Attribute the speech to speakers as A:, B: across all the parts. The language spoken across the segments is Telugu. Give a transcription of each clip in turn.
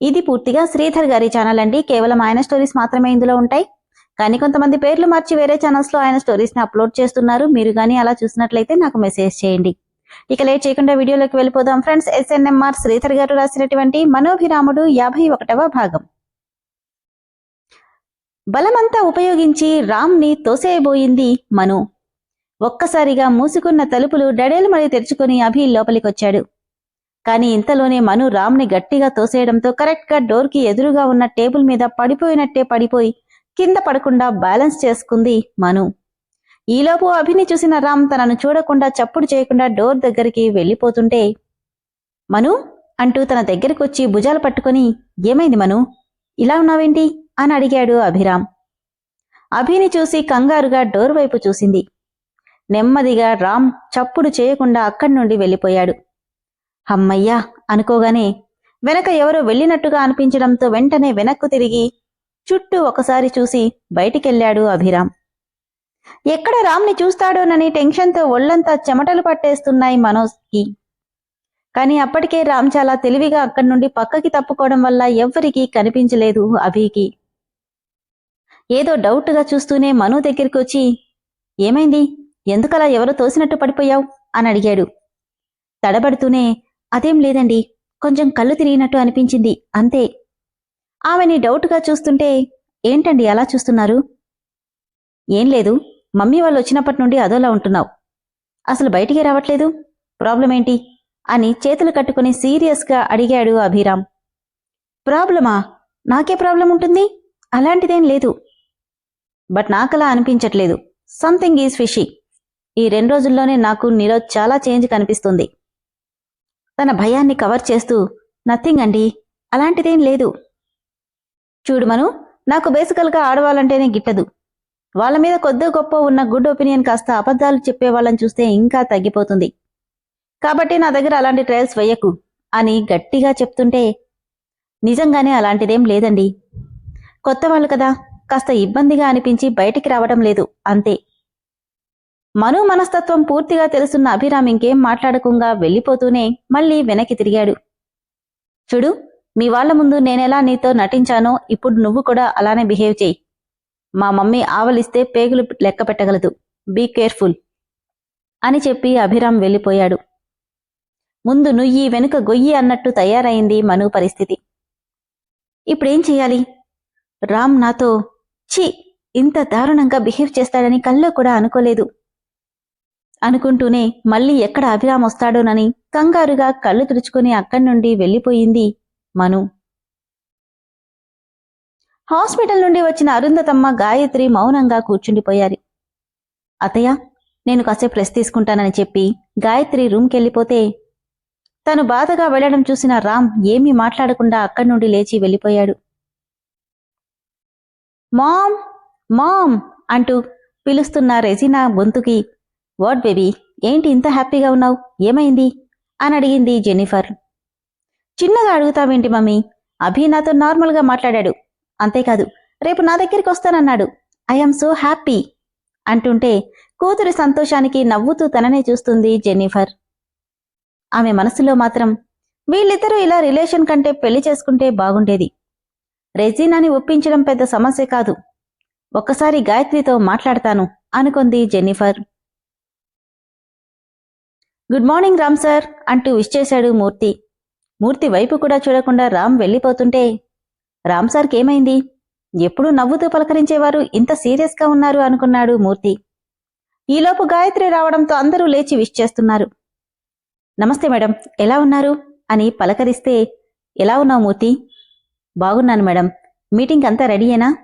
A: ఇది పూర్తిగా శ్రీధర్ గారి ఛానల్ అండి. కేవలం ఆయన స్టోరీస్ మాత్రమే ఇందులో ఉంటాయి. కానీ కొంతమంది పేర్లు మార్చి వేరే ఛానల్స్లో ఆయన స్టోరీస్ని అప్లోడ్ చేస్తున్నారు. మీరు కానీ అలా చూసినట్లయితే నాకు మెసేజ్ చేయండి. ఇక లేట్ చేయకుండా వీడియోలోకి వెళ్ళిపోదాం. ఫ్రెండ్స్ ఎస్ఎన్ఎంఆర్ శ్రీధర్ గారు రాసినటువంటి మనోభిరాముడు యాభై ఒకటవ భాగం. బలమంతా ఉపయోగించి రామ్ని తోసేయబోయింది మను. ఒక్కసారిగా మూసుకున్న తలుపులు డడేలు మళ్ళీ తెరుచుకుని అభి లోపలికొచ్చాడు. కానీ ఇంతలోనే మను రామ్ని గట్టిగా తోసేయడంతో కరెక్ట్గా డోర్కి ఎదురుగా ఉన్న టేబుల్ మీద పడిపోయినట్టే పడిపోయి కింద పడకుండా బ్యాలెన్స్ చేసుకుంది మను. ఈలోపు అభిని చూసిన రామ్ తనను చూడకుండా చప్పుడు చేయకుండా డోర్ దగ్గరికి వెళ్ళిపోతుంటే మను అంటూ తన దగ్గరికి వచ్చి భుజాలు పట్టుకొని ఏమైంది మను? ఇలా ఉన్నావేంటి? అని అడిగాడు అభిరామ్. అభిని చూసి కంగారుగా డోర్ వైపు చూసింది. నెమ్మదిగా రామ్ చప్పుడు చేయకుండా అక్కడి నుండి వెళ్ళిపోయాడు. హమ్మయ్యా అనుకోగానే వెనక ఎవరో వెళ్ళినట్టుగా అనిపించడంతో వెంటనే వెనక్కు తిరిగి చుట్టూ ఒకసారి చూసి బయటికెళ్ళాడు అభిరామ్. ఎక్కడ రామ్ని చూస్తాడోనని టెన్షన్తో ఒళ్ళంతా చెమటలు పట్టేస్తున్నాయి మనోజ్కి. కానీ అప్పటికే రామ్ చాలా తెలివిగా అక్కడి నుండి పక్కకి తప్పుకోవడం వల్ల ఎవ్వరికీ కనిపించలేదు అభికి. ఏదో డౌట్గా చూస్తూనే మను దగ్గరికి వచ్చి ఏమైంది? ఎందుకలా ఎవరో తోసినట్టు పడిపోయావు? అని అడిగాడు. తడబడుతూనే అదేం లేదండి. కొంచెం కళ్ళు తిరిగినట్టు అనిపించింది. అంతే. ఆమెని డౌట్గా చూస్తుంటే ఏంటండి అలా చూస్తున్నారు? ఏం లేదు. మమ్మీ వాళ్ళు వచ్చినప్పటి నుండి అదోలా ఉంటున్నావు. అసలు బయటికి రావట్లేదు? ప్రాబ్లం ఏంటి? అని చేతులు కట్టుకుని సీరియస్గా అడిగాడు అభిరామ్. ప్రాబ్లమా? నాకే ప్రాబ్లం ఉంటుంది? అలాంటిదేం లేదు. బట్ నాకలా అనిపించట్లేదు. Something is fishy. ఈ రెండు రోజుల్లోనే నాకు నీలో చాలా చేంజ్ కనిపిస్తుంది. తన భయాన్ని కవర్ చేస్తూ నథింగ్ అండి అలాంటిదేం లేదు. చూడు మను నాకు బేసికల్గా ఆడవాళ్ళంటేనే గిట్టదు. వాళ్ళ మీద కొద్ది గొప్ప ఉన్న గుడ్ ఒపీనియన్ కాస్త అబద్ధాలు చెప్పే వాళ్ళని చూస్తే ఇంకా తగ్గిపోతుంది. కాబట్టి నా దగ్గర అలాంటి ట్రయల్స్ వేయకు అని గట్టిగా చెప్తుంటే నిజంగానే అలాంటిదేం లేదండి. కొత్త వాళ్ళు కదా కాస్త ఇబ్బందిగా అనిపించి బయటికి రావడం లేదు అంతే. మను మనస్తత్వం పూర్తిగా తెలుసున్న అభిరామ్ ఇంకేం మాట్లాడకుండా వెళ్ళిపోతూనే మళ్ళీ వెనక్కి తిరిగాడు. చూడు మీ వాళ్ళ ముందు నేనెలా నీతో నటించానో ఇప్పుడు నువ్వు కూడా అలానే బిహేవ్ చేయి. మా మమ్మీ ఆవలిస్తే పేగులు లెక్క పెట్టగలదు. బీ కేర్ఫుల్ అని చెప్పి అభిరామ్ వెళ్ళిపోయాడు. ముందు నుయ్యి వెనుక గొయ్యి అన్నట్టు తయారైంది మను పరిస్థితి. ఇప్పుడేం చెయ్యాలి రామ్ నాతో ఛీ ఇంత దారుణంగా బిహేవ్ చేస్తాడని కల్లో కూడా అనుకోలేదు. అనుకుంటూనే మళ్ళీ ఎక్కడ అభిరామ్ వస్తాడోనని కంగారుగా కళ్ళు తుడుచుకుని అక్కడి నుండి వెళ్ళిపోయింది మను. హాస్పిటల్ నుండి వచ్చిన అరుంధతమ్మ గాయత్రి మౌనంగా కూర్చుండిపోయారు. అతయ్య నేను కాసేపు రెస్ట్ తీసుకుంటానని చెప్పి గాయత్రి రూమ్కెళ్ళిపోతే తను బాధగా వెళ్ళడం చూసిన రామ్ ఏమీ మాట్లాడకుండా అక్కడి నుండి లేచి వెళ్ళిపోయాడు. మామ్ మామ్ అంటూ పిలుస్తున్న రెజినా గొంతుకి వాట్ బేబీ? ఏంటి ఇంత హ్యాపీగా ఉన్నావు? ఏమైంది? అని అడిగింది జెన్నిఫర్. చిన్నగా అడుగుతావేంటి మమ్మీ? అభి నాతో నార్మల్గా మాట్లాడాడు. అంతేకాదు రేపు నా దగ్గరికి వస్తానన్నాడు. ఐఎమ్ సో హ్యాపీ అంటుంటే కూతురి సంతోషానికి నవ్వుతూ తననే చూస్తుంది జెన్నిఫర్. ఆమె మనసులో మాత్రం వీళ్ళిద్దరూ ఇలా రిలేషన్ కంటే పెళ్ళి చేసుకుంటే బాగుండేది. రెజీనాని ఒప్పించడం పెద్ద సమస్య కాదు. ఒక్కసారి గాయత్రితో మాట్లాడతాను అనుకుంది Jennifer. Good morning Ram sir అంటూ విష్ చేశాడు మూర్తి. మూర్తి వైపు కూడా చూడకుండా రామ్ వెళ్ళిపోతుంటే రామ్ సార్కి ఏమైంది? ఎప్పుడూ నవ్వుతూ పలకరించేవారు ఇంత సీరియస్గా ఉన్నారు అనుకున్నాడు మూర్తి. ఈలోపు గాయత్రి రావడంతో అందరూ లేచి విష్ చేస్తున్నారు. నమస్తే మేడం ఎలా ఉన్నారు? అని పలకరిస్తే ఎలా ఉన్నావు మూర్తి? బాగున్నాను మేడం. మీటింగ్ అంతా రెడీయేనా?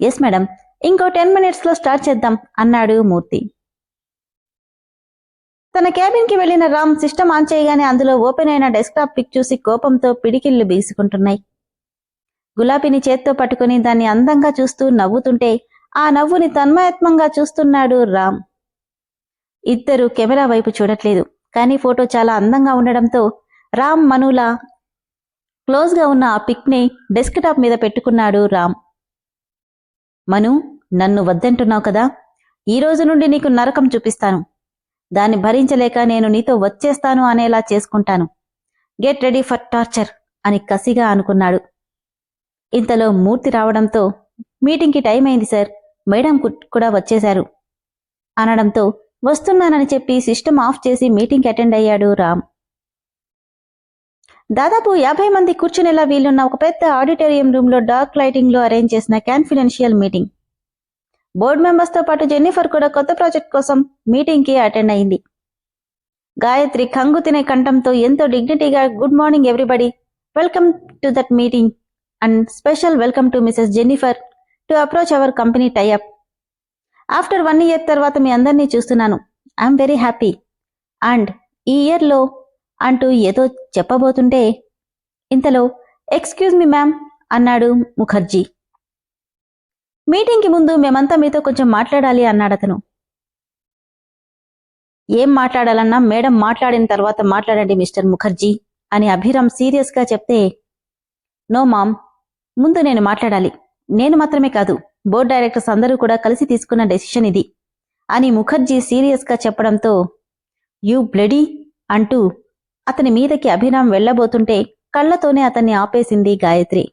A: Yes madam. ఇంకో టెన్ మినిట్స్లో స్టార్ట్ చేద్దాం అన్నాడు మూర్తి. తన క్యాబిన్కి వెళ్ళిన రామ్ సిస్టమ్ ఆన్ చేయగానే అందులో ఓపెన్ అయిన డెస్క్టాప్ పిక్ చూసి కోపంతో పిడికిళ్ళు బీసుకుంటున్నాయి. గులాబీని చేత్తో పట్టుకుని దాన్ని అందంగా చూస్తూ నవ్వుతుంటే ఆ నవ్వుని తన్మయత్మంగా చూస్తున్నాడు రామ్. ఇద్దరు కెమెరా వైపు చూడట్లేదు కానీ ఫోటో చాలా అందంగా ఉండడంతో రామ్ మనుల క్లోజ్గా ఉన్న ఆ పిక్ని డెస్క్ టాప్ మీద పెట్టుకున్నాడు రామ్. మను నన్ను వద్దంటున్నావు కదా? ఈ రోజు నుండి నీకు నరకం చూపిస్తాను. దాన్ని భరించలేక నేను నీతో వచ్చేస్తాను అనేలా చేసుకుంటాను. గెట్ రెడీ ఫర్ టార్చర్ అని కసిగా అనుకున్నాడు. ఇంతలో మూర్తి రావడంతో మీటింగ్కి టైం అయింది సార్ మేడం కు- కూడా వచ్చేశారు అనడంతో వస్తున్నానని చెప్పి సిస్టమ్ ఆఫ్ చేసి మీటింగ్ అటెండ్ అయ్యాడు రామ్. దాదాపు యాభై మంది కూర్చునేలా వీలున్న ఒక పెద్ద ఆడిటోరియం రూమ్లో డార్క్ లైటింగ్లో అరేంజ్ చేసిన కాన్ఫిడెన్షియల్ మీటింగ్. బోర్డు మెంబర్స్తో పాటు జెన్నిఫర్ కూడా కొత్త ప్రాజెక్ట్ కోసం మీటింగ్కి అటెండ్ అయింది. గాయత్రి కంగు తినే కంఠంతో ఎంతో డిగ్నిటీగా good morning everybody welcome to that meeting and special welcome to Mrs Jennifer to approach our company tie up. After one year తర్వాత మీ అందరినీ చూస్తున్నాను. I'm very happy. అండ్ ఈ ఇయర్లో అంటూ ఏదో చెప్పబోతుంటే ఇంతలో ఎక్స్క్యూజ్ మీ మ్యామ్ అన్నాడు ముఖర్జీ. మీటింగ్కి ముందు మేమంతా మీతో కొంచెం మాట్లాడాలి అన్నాడు అతను. ఏం మాట్లాడాలన్నా మేడం మాట్లాడిన తర్వాత మాట్లాడండి మిస్టర్ ముఖర్జీ అని అభిరామ్ సీరియస్గా చెప్తే నో మామ్ ముందు నేను మాట్లాడాలి. నేను మాత్రమే కాదు బోర్డ్ డైరెక్టర్స్ అందరూ కూడా కలిసి తీసుకున్న డెసిషన్ ఇది అని ముఖర్జీ సీరియస్గా చెప్పడంతో యూ బ్లడీ అంటూ అతని మీదకి అభిరామ్ వెళ్ళబోతుంటే కళ్ళతోనే అతన్ని ఆపేసింది గాయత్రి.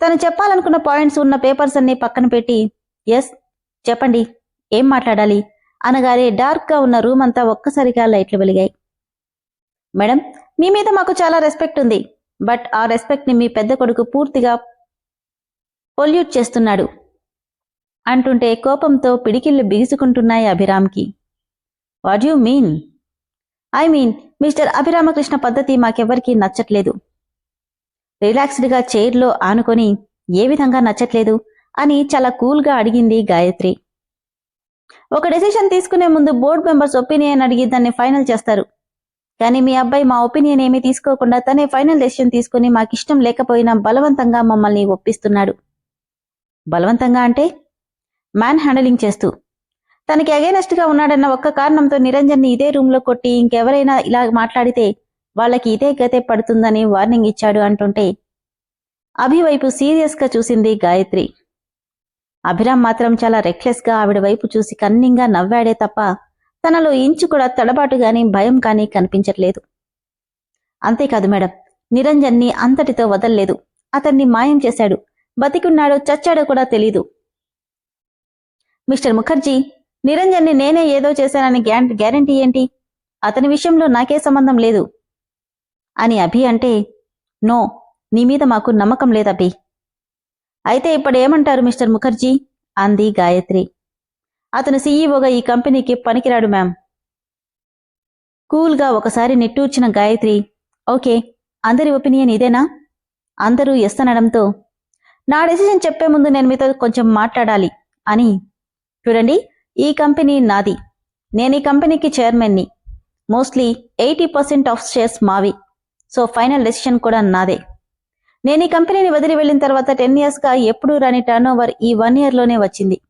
A: తను చెప్పాలనుకున్న పాయింట్స్ ఉన్న పేపర్స్ అన్ని పక్కన పెట్టి ఎస్ చెప్పండి ఏం మాట్లాడాలి? అనగానే డార్క్గా ఉన్న రూమ్ అంతా ఒక్కసారిగా లైట్లు వెలిగాయి. మేడం మీ మీద మాకు చాలా రెస్పెక్ట్ ఉంది బట్ ఆ రెస్పెక్ట్ని మీ పెద్ద కొడుకు పూర్తిగా పొల్యూట్ చేస్తున్నాడు అంటుంటే కోపంతో పిడికిళ్ళు బిగుసుకుంటున్నాయి అభిరామ్కి. What you mean? I mean mister Abhiramakrishna పద్ధతి మాకెవ్వరికీ నచ్చట్లేదు. రిలాక్స్డ్గా చైర్లో ఆనుకొని ఏ విధంగా నచ్చట్లేదు? అని చాలా కూల్గా అడిగింది గాయత్రి. ఒక డెసిషన్ తీసుకునే ముందు బోర్డు మెంబర్స్ ఒపీనియన్ అడిగి దాన్ని ఫైనల్ చేస్తారు. కానీ మీ అబ్బాయి మా ఒపీనియన్ ఏమీ తీసుకోకుండా తనే ఫైనల్ డెసిషన్ తీసుకుని మాకిష్టం లేకపోయినా బలవంతంగా మమ్మల్ని ఒప్పిస్తున్నాడు. బలవంతంగా అంటే? మ్యాన్ హ్యాండలింగ్ చేస్తూ. తనకి అగేనెస్ట్గా ఉన్నాడన్న ఒక్క కారణంతో నిరంజన్ని ఇదే రూమ్లో కొట్టి ఇంకెవరైనా ఇలా మాట్లాడితే వాళ్ళకి ఇదే గతే పడుతుందని వార్నింగ్ ఇచ్చాడు అంటుంటే అభి వైపు సీరియస్గా చూసింది గాయత్రి. అభిరామ్ మాత్రం చాలా రెక్లెస్గా ఆవిడ వైపు చూసి కన్నింగా నవ్వాడే తప్ప తనలో ఇంచు కూడా తడబాటు గాని భయం కానీ కనిపించట్లేదు. అంతేకాదు మేడం నిరంజన్ని అంతటితో వదల్లేదు. అతన్ని మాయం చేశాడు. బతికున్నాడో చచ్చాడో కూడా తెలీదు. మిస్టర్ ముఖర్జీ నిరంజన్ని నేనే ఏదో చేశానని గ్యాన్ గ్యారంటీ ఏంటి? అతని విషయంలో నాకే సంబంధం లేదు. అని అభి అంటే నో నీ మీద మాకు నమ్మకం లేదభి అయితే ఇప్పుడు ఏమంటారు మిస్టర్ ముఖర్జీ? అంది గాయత్రి. అతను సీఈఓగా ఈ కంపెనీకి పనికిరాడు మ్యామ్. కూల్గా ఒకసారి నిట్టూర్చిన గాయత్రి ఓకే అందరి ఒపీనియన్ ఇదేనా? అందరూ ఎస్తనడంతో నా డెసిషన్ చెప్పే ముందు నేను మీతో కొంచెం మాట్లాడాలి అని చూడండి ఈ కంపెనీ నాది. నేను ఈ కంపెనీకి చైర్మన్ని. Mostly eighty percent of shares మావి. సో ఫైనల్ డెసిషన్ కూడా నాదే. నేను ఈ కంపెనీని వదిలి వెళ్ళిన తర్వాత టెన్ ఇయర్స్గా ఎప్పుడూ రాని టర్న్ ఓవర్ ఈ వన్ ఇయర్లోనే వచ్చింది.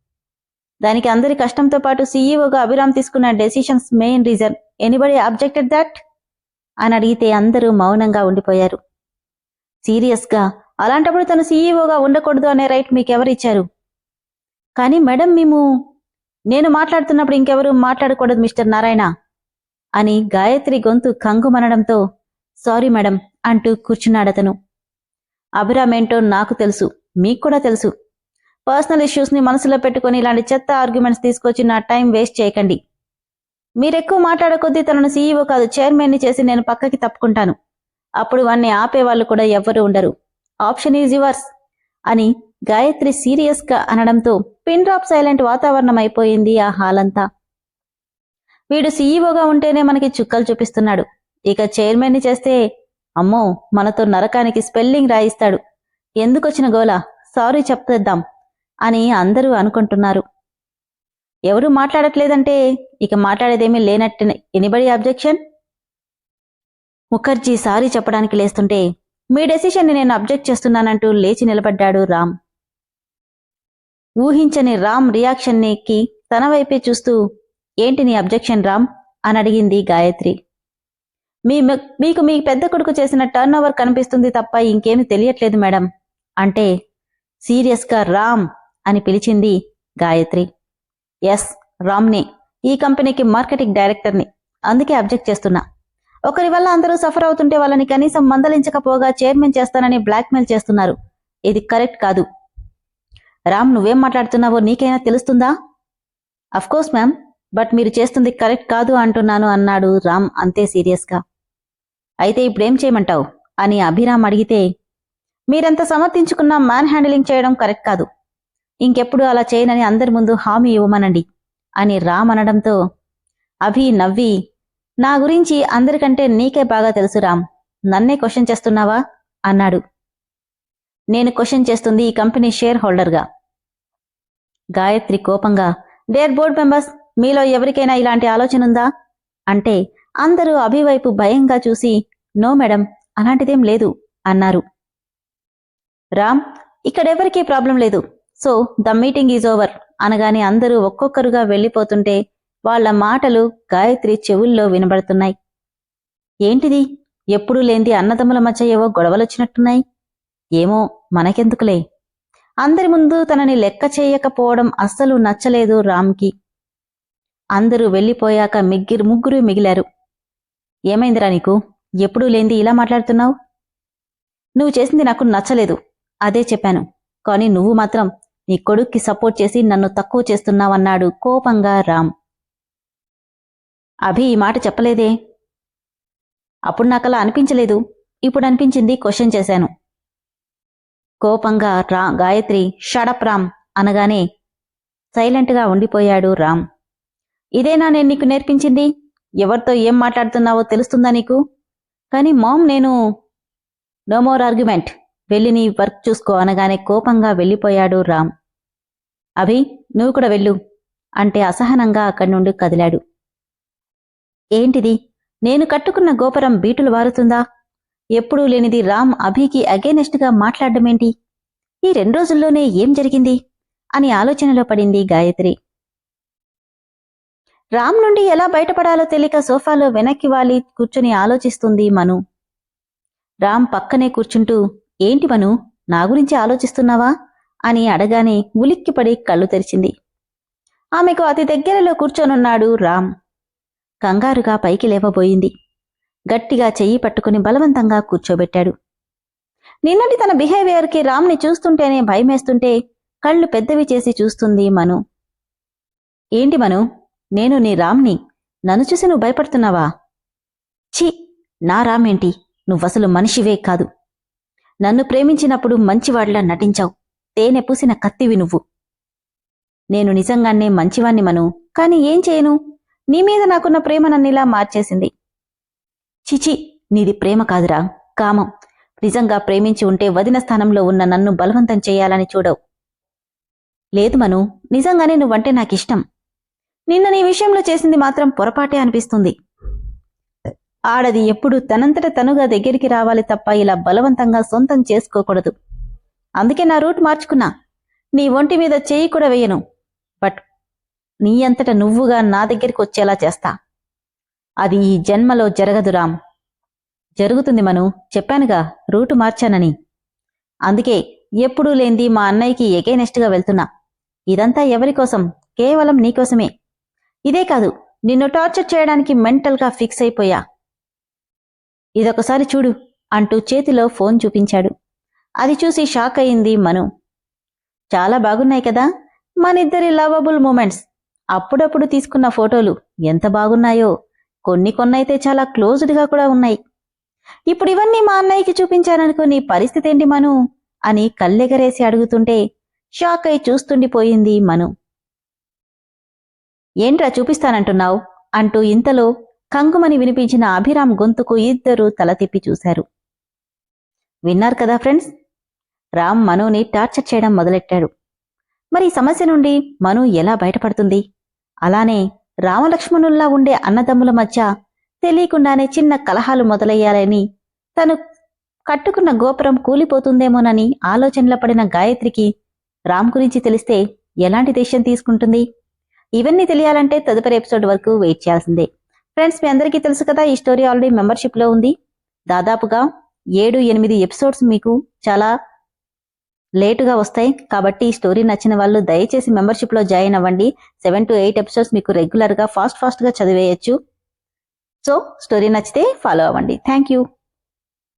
A: దానికి అందరి కష్టంతో పాటు సీఈఓగా అభిరామ్ తీసుకున్న decisions main reason anybody objected that అని అడిగితే అందరూ మౌనంగా ఉండిపోయారు. సీరియస్గా అలాంటప్పుడు తను సీఈఓగా ఉండకూడదు అనే రైట్ మీకెవరిచ్చారు కానీ మేడం మేము నేను మాట్లాడుతున్నప్పుడు ఇంకెవరు మాట్లాడకూడదు మిస్టర్ నారాయణ? అని గాయత్రి గొంతు కంగుమనడంతో సారీ మేడం అంటూ కూర్చున్నాడతను అభిరామేంటో నాకు తెలుసు మీకు కూడా తెలుసు. పర్సనల్ ఇష్యూస్ని మనసులో పెట్టుకొని ఇలాంటి చెత్త ఆర్గ్యుమెంట్స్ తీసుకొచ్చి నా టైం వేస్ట్ చేయకండి. మీరెక్కువ మాట్లాడకొద్దీ తనను సీఈఓ కాదు చైర్మన్ని చేసి నేను పక్కకి తప్పుకుంటాను. అప్పుడు వాణ్ణి ఆపేవాళ్ళు కూడా ఎవ్వరూ ఉండరు. ఆప్షన్ ఈజ్ యువర్స్ అని గాయత్రి సీరియస్గా అనడంతో పిన్ డ్రాప్ సైలెంట్ వాతావరణం అయిపోయింది ఆ హాల్ అంతా వీడు సీఈఓగా ఉంటేనే మనకి చుక్కలు చూపిస్తున్నాడు. ఇక చైర్మన్ని చేస్తే అమ్మో మనతో నరకానికి స్పెల్లింగ్ రాయిస్తాడు. ఎందుకొచ్చిన గోలా? సారీ చెప్పేద్దాం అని అందరూ అనుకుంటున్నారు. ఎవరూ మాట్లాడట్లేదంటే ఇక మాట్లాడేదేమీ లేనట్టు ఎనిబడి అబ్జెక్షన్? ముఖర్జీ సారీ చెప్పడానికి లేస్తుంటే మీ డెసిషన్ని నేను అబ్జెక్ట్ చేస్తున్నానంటూ లేచి నిలబడ్డాడు రామ్. ఊహించని రామ్ రియాక్షన్కి తన వైపే చూస్తూ ఏంటి నీ అబ్జెక్షన్ రామ్? అని అడిగింది గాయత్రి. మీ మీకు మీ పెద్ద కొడుకు చేసిన టర్న్ ఓవర్ కనిపిస్తుంది తప్ప ఇంకేమి తెలియట్లేదు మేడం. అంటే సీరియస్గా రామ్ అని పిలిచింది గాయత్రి. ఎస్ రామ్ని. ఈ కంపెనీకి మార్కెటింగ్ డైరెక్టర్ని. అందుకే అబ్జెక్ట్ చేస్తున్నా. ఒకరి వల్ల అందరూ సఫర్ అవుతుంటే వాళ్ళని కనీసం మందలించకపోగా చైర్మన్ చేస్తానని బ్లాక్మెయిల్ చేస్తున్నారు. ఇది కరెక్ట్ కాదు. రామ్ నువ్వేం మాట్లాడుతున్నావో నీకైనా తెలుస్తుందా? కోర్స్ మ్యామ్ బట్ మీరు చేస్తుంది కరెక్ట్ కాదు అంటున్నాను అన్నాడు రామ్ అంతే సీరియస్గా అయితే ఇప్పుడేం చేయమంటావు? అని అభిరామ్ అడిగితే మీరంత సమర్థించుకున్న మ్యాన్ హ్యాండిలింగ్ చేయడం కరెక్ట్ కాదు. ఇంకెప్పుడు అలా చేయనని అందరి ముందు హామీ ఇవ్వమనండి అని రామ్ అనడంతో అభి నవ్వి నా గురించి అందరికంటే నీకే బాగా తెలుసు రామ్ నన్నే క్వశ్చన్ చేస్తున్నావా? అన్నాడు. నేను క్వశ్చన్ చేస్తుంది ఈ కంపెనీ షేర్ హోల్డర్గా గాయత్రి కోపంగా డేర్ బోర్డ్ మెంబర్స్ మీలో ఎవరికైనా ఇలాంటి ఆలోచన ఉందా అంటే అందరూ అభివైపు భయంగా చూసి నో మేడం అలాంటిదేం లేదు అన్నారు. రామ్ ఇక్కడెవరికీ ప్రాబ్లం లేదు. So the meeting is over అనగానే అందరూ ఒక్కొక్కరుగా వెళ్ళిపోతుంటే వాళ్ళ మాటలు గాయత్రి చెవుల్లో వినబడుతున్నాయి. ఏంటిది? ఎప్పుడూ లేంది అన్నదమ్ముల మధ్య ఏవో గొడవలొచ్చినట్టున్నాయి? ఏమో మనకెందుకులే. అందరి ముందు తనని లెక్క చేయకపోవడం అస్సలు నచ్చలేదు రామ్కి. అందరూ వెళ్ళిపోయాక మిగ్గిరు ముగ్గురు మిగిలారు. ఏమైందిరా నీకు? ఎప్పుడూ లేంది ఇలా మాట్లాడుతున్నావు? నువ్వు చేసింది నాకు నచ్చలేదు. అదే చెప్పాను. కానీ నువ్వు మాత్రం నీ కొడుక్కి సపోర్ట్ చేసి నన్ను తక్కువ చేస్తున్నావన్నాడు కోపంగా రామ్. అభి ఈ మాట చెప్పలేదే? అప్పుడు నాకలా అనిపించలేదు. ఇప్పుడు అనిపించింది క్వశ్చన్ చేశాను. కోపంగా రా గాయత్రి షడప్ రామ్ అనగానే సైలెంట్గా ఉండిపోయాడు రామ్. ఇదేనా నేను నీకు నేర్పించింది? ఎవరితో ఏం మాట్లాడుతున్నావో తెలుస్తుందా నీకు? కానీ మామ్ నేను నో మోర్ ఆర్గ్యుమెంట్ వెళ్ళి నీ వర్క్ చూసుకో అనగానే కోపంగా వెళ్ళిపోయాడు రామ్. అభి నువ్వు కూడా వెళ్ళు అంటే అసహనంగా అక్కడి నుండి కదిలాడు. ఏంటిది? నేను కట్టుకున్న గోపురం బీటులు వారుతుందా? ఎప్పుడూ లేనిది రామ్ అభికి అగేనెస్ట్గా మాట్లాడడమేంటి? ఈ రెండు రోజుల్లోనే ఏం జరిగింది? అని ఆలోచనలో పడింది గాయత్రి. రామ్ నుండి ఎలా బయటపడాలో తెలియక సోఫాలో వెనక్కి వాలి కూర్చుని ఆలోచిస్తుంది మను. రామ్ పక్కనే కూర్చుంటూ ఏంటి మను నా గురించి ఆలోచిస్తున్నావా? అని అడగానే ఉలిక్కిపడి కళ్ళు తెరిచింది. ఆమెకు అతి దగ్గరలో కూర్చొనున్నాడు రామ్. కంగారుగా పైకి లేవబోయింది. గట్టిగా చెయ్యి పట్టుకుని బలవంతంగా కూర్చోబెట్టాడు. నిన్నటి తన బిహేవియర్కి రామ్ని చూస్తుంటేనే భయమేస్తుంటే కళ్ళు పెద్దవి చేసి చూస్తుంది మను. ఏంటి మను నేను నీ రామ్ని. నన్ను చూసి నువ్వు భయపడుతున్నావా? ఛీ! నా రామేంటి? నువ్వసలు మనిషివే కాదు. నన్ను ప్రేమించినప్పుడు మంచివాడిలా నటించావు. తేనె పూసిన కత్తివి నువ్వు. నేను నిజంగానే మంచివాణ్ణి మను. కాని ఏం చేయను? నీ మీద నాకున్న ప్రేమ నన్నిలా మార్చేసింది. చిచి నీది ప్రేమ కాదురా. కామం. నిజంగా ప్రేమించి ఉంటే వదిన స్థానంలో ఉన్న నన్ను బలవంతం చేయాలని చూడవు. లేదు మను. నిజంగానే నువ్వంటే నాకిష్టం. నిన్న నీ విషయంలో చేసింది మాత్రం పొరపాటే అనిపిస్తుంది. ఆడది ఎప్పుడు తనంతట తనుగా దగ్గరికి రావాలి తప్ప ఇలా బలవంతంగా సొంతం చేసుకోకూడదు. అందుకే నా రూట్ మార్చుకున్నా. నీ ఒంటి మీద చేయి కూడా వేయను. బట్ నీ అంతట నువ్వుగా నా దగ్గరికి వచ్చేలా చేస్తా. అది ఈ జన్మలో జరగదు రామ్. జరుగుతుంది మను. చెప్పానుగా రూటు మార్చానని. అందుకే ఎప్పుడూ లేంది మా అన్నయ్యకి ఎగైనెస్ట్గా వెళ్తున్నా. ఇదంతా ఎవరి కోసం? కేవలం నీకోసమే ఇదే కాదు నిన్ను టార్చర్ చేయడానికి మెంటల్గా ఫిక్స్ అయిపోయా. ఇదొకసారి చూడు అంటూ చేతిలో ఫోన్ చూపించాడు. అది చూసి షాక్ అయింది మను. చాలా బాగున్నాయి కదా మనిద్దరి లవబుల్ మూమెంట్స్. అప్పుడప్పుడు తీసుకున్న ఫోటోలు ఎంత బాగున్నాయో కొన్ని కొన్నైతే చాలా క్లోజ్డ్గా కూడా ఉన్నాయి. ఇప్పుడు ఇవన్నీ మా అన్నయ్యకి చూపించాననుకో నీ పరిస్థితి ఏంటి మను? అని కళ్ళెగరేసి అడుగుతుంటే షాక్ అయి చూస్తుండిపోయింది మను. ఏంట్రా చూపిస్తానంటున్నావు? అంటూ ఇంతలో కంగుమని వినిపించిన అభిరామ్ గొంతుకు ఇద్దరూ తల తిప్పి చూశారు. విన్నారు కదా ఫ్రెండ్స్? రామ్ మనుని టార్చర్ చేయడం మొదలెట్టాడు. మరి సమస్య నుండి మను ఎలా బయటపడుతుంది? అలానే రామలక్ష్మణుల్లా ఉండే అన్నదమ్ముల మధ్య తెలియకుండానే చిన్న కలహాలు మొదలయ్యాలని తను కట్టుకున్న గోపురం కూలిపోతుందేమోనని ఆలోచనలో పడిన గాయత్రికి రామ్ గురించి తెలిస్తే ఎలాంటి దేశం తీసుకుంటుంది? ఇవన్నీ తెలియాలంటే తదుపరి ఎపిసోడ్ వరకు వెయిట్ చేయాల్సిందే. ఫ్రెండ్స్ మీ అందరికీ తెలుసు కదా ఈ స్టోరీ ఆల్రెడీ మెంబర్షిప్లో ఉంది. దాదాపుగా ఏడు ఎనిమిది ఎపిసోడ్స్ మీకు చాలా లేటుగా వస్తాయి. కాబట్టి ఈ స్టోరీ నచ్చిన వాళ్ళు దయచేసి మెంబర్షిప్లో జాయిన్ అవ్వండి. సెవెన్ టు ఎయిట్ ఎపిసోడ్స్ మీకు రెగ్యులర్గా ఫాస్ట్ ఫాస్ట్గా చదివేయచ్చు. సో స్టోరీ నచ్చితే ఫాలో అవ్వండి. Thank you.